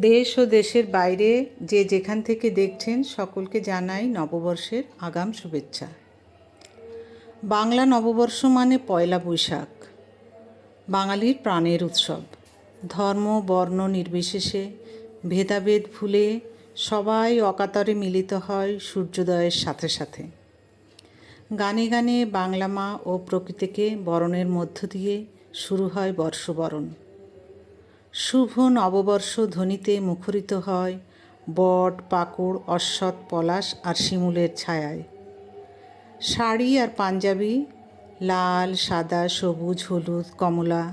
দেশ ও দেশের বাইরে যে যেখান থেকে দেখছেন সকলকে জানাই নববর্ষের আগাম শুভেচ্ছা। বাংলা নববর্ষ মানে পয়লা বৈশাখ, বাঙালির প্রাণের উৎসব। ধর্ম, বর্ণ নির্বিশেষে ভেদাভেদ ভুলে সবাই অকাতরে মিলিত হয় সূর্যোদয়ের সাথে সাথে। গানে গানে বাংলা মা ও প্রকৃতিকে বরণের মধ্য দিয়ে শুরু হয় বর্ষবরণ। শুভ নববর্ষ ধ্বনিতে মুখরিত হয় বট, পাকুড়, অশ্বত্থ, পলাশ আর শিমুলের ছায়ায়। শাড়ি আর পাঞ্জাবি লাল, সাদা, সবুজ, হলুদ, কমলা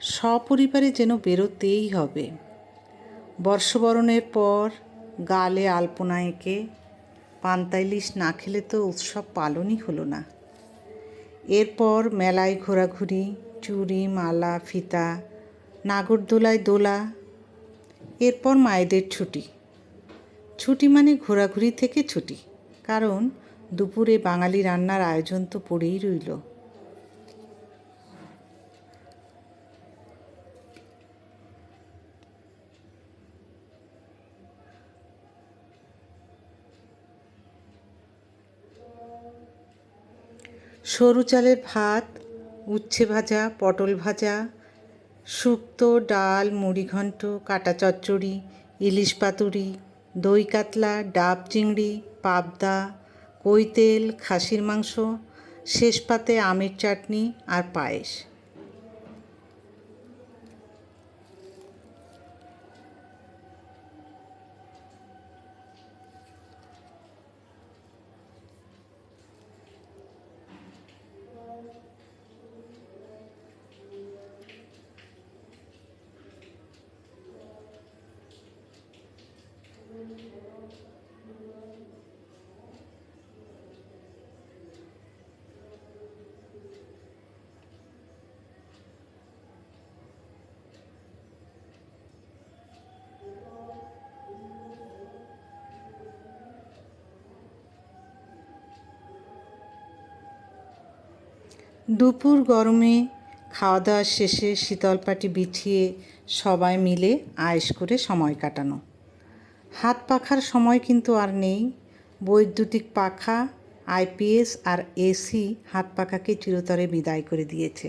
সপরিবারে যেন বেরোতেই হবে। বর্ষবরণের পর গালে আলপনা এঁকে পান্তা ইলিশ না খেলে তো উৎসব পালনই হলো না। এরপর মেলায় ঘোরাঘুরি চুরি মালা, ফিতা নাগরদোলায় দোলা, এরপর মায়েদের ছুটি। ছুটি মানে ঘোরাঘুরি থেকে ছুটি, কারণ দুপুরে বাঙালি রান্নার আয়োজন তো পড়েই রইল। সরু চালের ভাত, উচ্ছে ভাজা, পটল ভাজা শুক্তো, ডাল, মুড়িঘণ্ট, কাটা চচ্চড়ি, ইলিশ পাতুরি, দই কাতলা, ডাব চিংড়ি, পাবদা, কৈতেল, খাসির মাংস শেষ পাতে আমের চাটনি আর পায়েস। দুপুর গরমে খাওয়া দাওয়া শেষে শীতল পাটি বিছিয়ে সবাই মিলে আয়েস করে সময় কাটানো। হাত পাখার সময় কিন্তু আর নেই। বৈদ্যুতিক পাখা আইপিএস আর এসি হাত পাখাকে চিরতরে বিদায় করে দিয়েছে।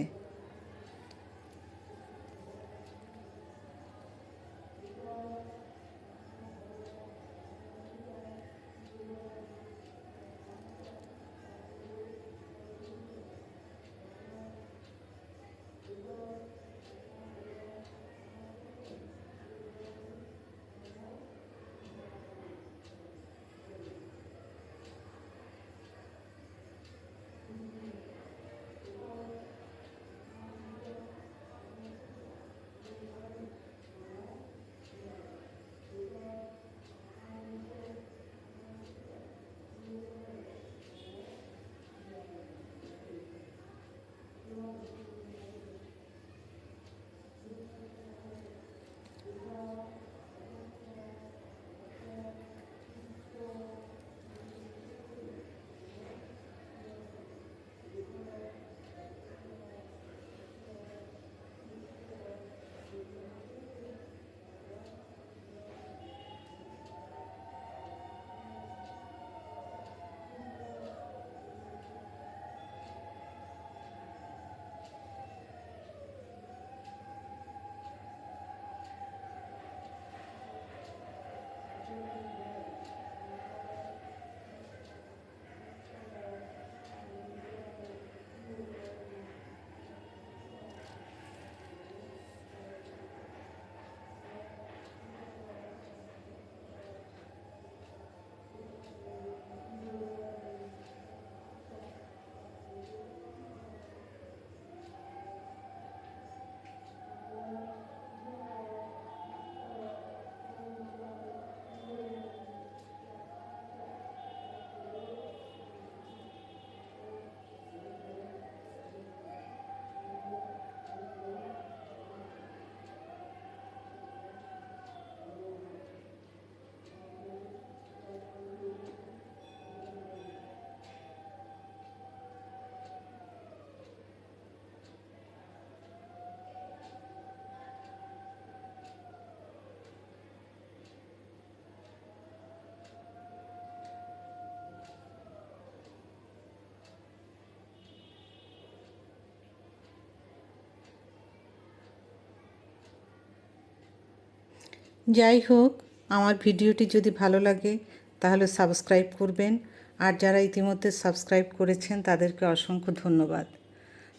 যাই হোক, আমার ভিডিওটি যদি ভালো লাগে, তাহলে সাবস্ক্রাইব করবেন। আর যারা ইতিমধ্যে সাবস্ক্রাইব করেছেন, তাদেরকে অসংখ্য ধন্যবাদ।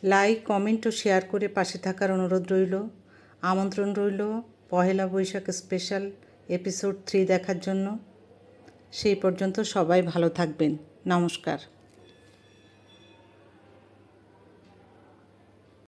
লাইক, কমেন্ট ও শেয়ার করে পাশে থাকার অনুরোধ রইল। আমন্ত্রণ রইল Pohela Boishakh special episode three দেখার জন্য। সেই পর্যন্ত সবাই ভালো থাকবেন। নমস্কার।